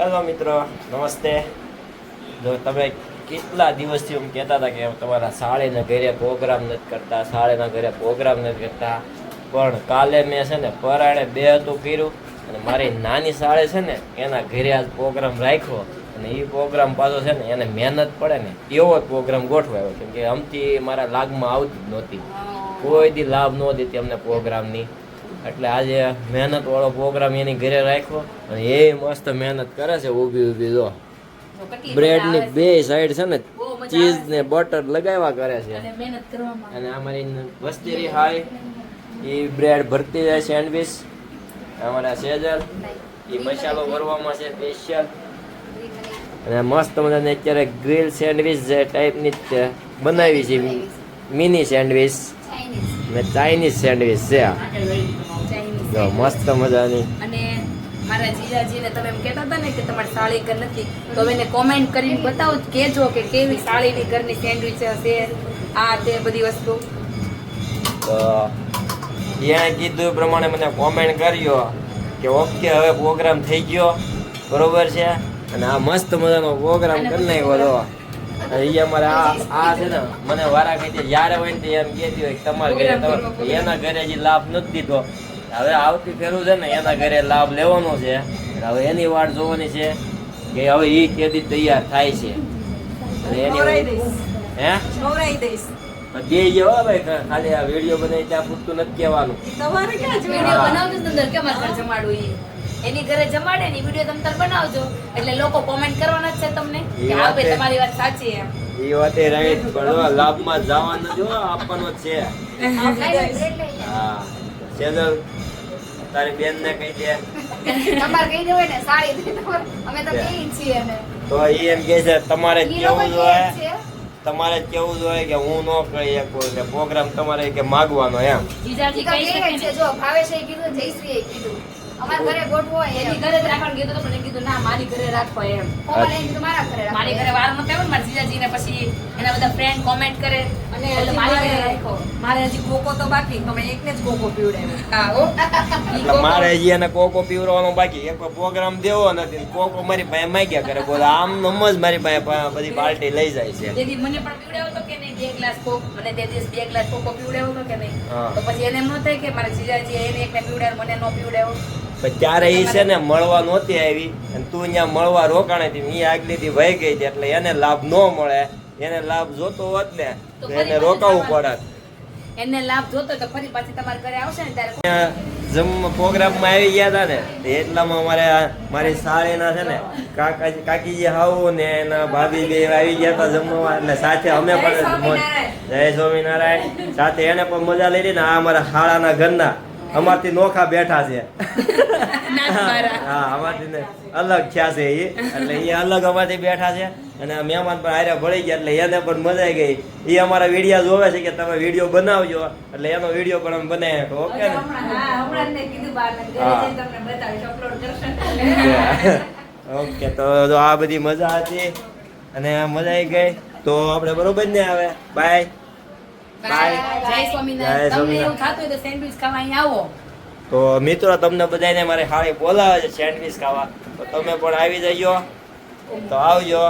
Hello મિત્રો, નમસ્તે. જો તમે કેટલા દિવસથી એમ કહેતા હતા કે તમારા શાળેના ઘરે પ્રોગ્રામ નથી કરતા, શાળેના ઘરે પ્રોગ્રામ નથી કરતા. પણ કાલે મેં છે ને પરાણે બે હતું કર્યું અને મારી નાની શાળે છે ને એના ઘરે આજ પ્રોગ્રામ રાખ્યો અને એ પ્રોગ્રામ પાછો છે ને એને મહેનત પડે ને એવો જ પ્રોગ્રામ ગોઠવાયો. કેમ કે અમથી મારા લાગમાં આવતી જ નહોતી. કોઈ દી લાભ ન દેતી અમને પ્રોગ્રામની એટલે આજે મહેનત વાળો પ્રોગ્રામ એની ઘરે રાખ્યો અને એ મસ્ત મહેનત કરે છે ઊભી ઊભી જો. બ્રેડની બે સાઈડ છે ને ચીઝ ને બટર લગાવ્યા કરે છે. અને અમારી વસ્તીરી હાય એ બ્રેડ ભરતી જાય સેન્ડવિચ અમારા સેજર એ મસાલો ભરવામાં છે સ્પેશિયલ અને મસ્ત મજાની અત્યારે ગ્રીલ સેન્ડવિચ જે ટાઈપની જ બનાવી છે. મિની સેન્ડવિચ ને ચાઇનીઝ સેન્ડવિચ છે આ. જો મસ્ત મજાની. અને મારા જીજાજીને તમે એમ કહેતા હતા ને કે તમારી સાળી ઘર નથી તો એને કોમેન્ટ કરીને બતાવો કેજો કે કેવી સાળીની ઘરની સેન્ડવિચ હશે આ તે બધી વસ્તુ. તો ત્યાં કીધું એ પ્રમાણે મને કોમેન્ટ કર્યો કે ઓકે હવે પ્રોગ્રામ થઈ ગયો બરોબર છે? અને આ મસ્ત મજાનો પ્રોગ્રામ કરી નાખ્યો તો. અને અમારે આ આ છે ને મને વારા કહી દે જ્યારે હોય ને એમ કહેતી હોય તમારે ઘરે એના ઘરે જે લાભ નથી દીધો. હવે આવતી ફેરું છે ને એના ઘરે લાભ લેવાનો છે. હવે એની વાટ જોવાની છે કે હવે એ કેદી તૈયાર થાય છે. અને એની હે? નવરાઈ દઈશ. દે જેવો ભાઈ ખાલી આ વીડિયો બનાવી ત્યાં પૂરતું નથી કહેવાનું. તમારે ક્યાં વીડિયો હા. અંદર કેમ જમાડું ઈ? એની ઘરે જમાડે ને વીડિયો તમે બનાવજો. એટલે લોકો કોમેન્ટ કરવાના જ છે તમને કે હા ભાઈ તમારી વાત સાચી એમ. એ વાતે રાઈટ પણ લાભમાં જવાનું જો આપવાનો જ છે. હા તારી બેન ને કહી દે. તમારે કહી દેવું ને સાડી અમે તો કહી છીએ ને તો એ એમ કે છે તમારે કેવું જોઈએ? તમારે કેવું જોઈએ કે હું ન કહી શકું કે પ્રોગ્રામ તમારે કે માગવાનો એમ. જીજાજી કહી શકે જ ભાવેશે એ કીધું જયશ્રીએ કીધું. અમારા ઘરે ગોઠવો એની ઘરે જ રાખવાનું કીધું તો મને કીધું ના મારી ઘરે રાખો એમ. કોમલ એમ કીધું મારા ઘરે મારી ઘરે વાર નતો આવ્યો મારા જીજાજીને પછી એના બધા ફ્રેન્ડ કોમેન્ટ કરે. અને મારી ઘરે મારે રાખો. મારે હજી કોકો તો બાકી તમે એકને જ કોકો પીવડાવ્યો મારે હજી એને કોકો પીવડાવવાનો બાકી. એક પ્રોગ્રામ દેવો નથી કોકો મારી પાસે માગ્યા કરે. બોલે આમ નમ જ મારી પાસે બધી પાર્ટી લઈ જાય છે. તેથી મને પણ પીવડાવ્યો કે નહીં? બે ગ્લાસ કોક મને તે દિવસ બે ગ્લાસ કોકો પીવડાવ્યો હતો કે નહીં? તો પછી એને એમ ન થાય કે મારા જીજાજી એને એકને પીવડાવ્યો મને ન પીવડાવ્યો. પણ ત્યારે એ છે ને મળવા નહોતી આવી. અને તું અહીંયા મળવા રોકાણે હતી એ આગલીથી વહી ગઈ હતી એટલે એને લાભ ન મળે. એને લાભ જોતો હોત ને તો એને રોકાવું. પડત. એને લાભ જોતો તો ફરી પાછી તમારા ઘરે આવશે ને ત્યારે જમ પ્રોગ્રામમાં આવી ગયા હતા ને એટલામાં અમારે મારી સાળીના છે ને કાકા કાકીજી હાવ ને એના ભાભી બે આવી ગયા હતા જમવા એટલે સાથે અમે પણ જય સ્વામિનારાયણ. સાથે એને પણ મજા લઈ ને આ અમારા શાળાના ઘરના. અમારથી નોખા બેઠા છે. હા અમારથી અલગ થયા છે એ. એટલે એ અલગ અમારથી બેઠા છે. અને મહેમાન પણ આર્યા ભળી ગયા એટલે એને પણ મજા આવી ગઈ. એ અમારા વિડીયા જોવે છે કે તમે વીડિયો બનાવજો. એટલે એનો વીડિયો પણ અમે બનાવીએ હતો ઓકે ને? ઓકે તો જો આ બધી મજા હતી. અને મજા આવી ગઈ. તો આપણે બરોબર ને આવે. બાય જય જય સ્વામિનારાયણ. તમને એવું થતું હોય તો સેન્ડવિચ ખાવા અહીંયા આવો. તો મિત્રો તમને બધાને મારે હાળી બોલાવે છે સેન્ડવિચ ખાવા. તો તમે પણ આવી જજો. તો આવજો.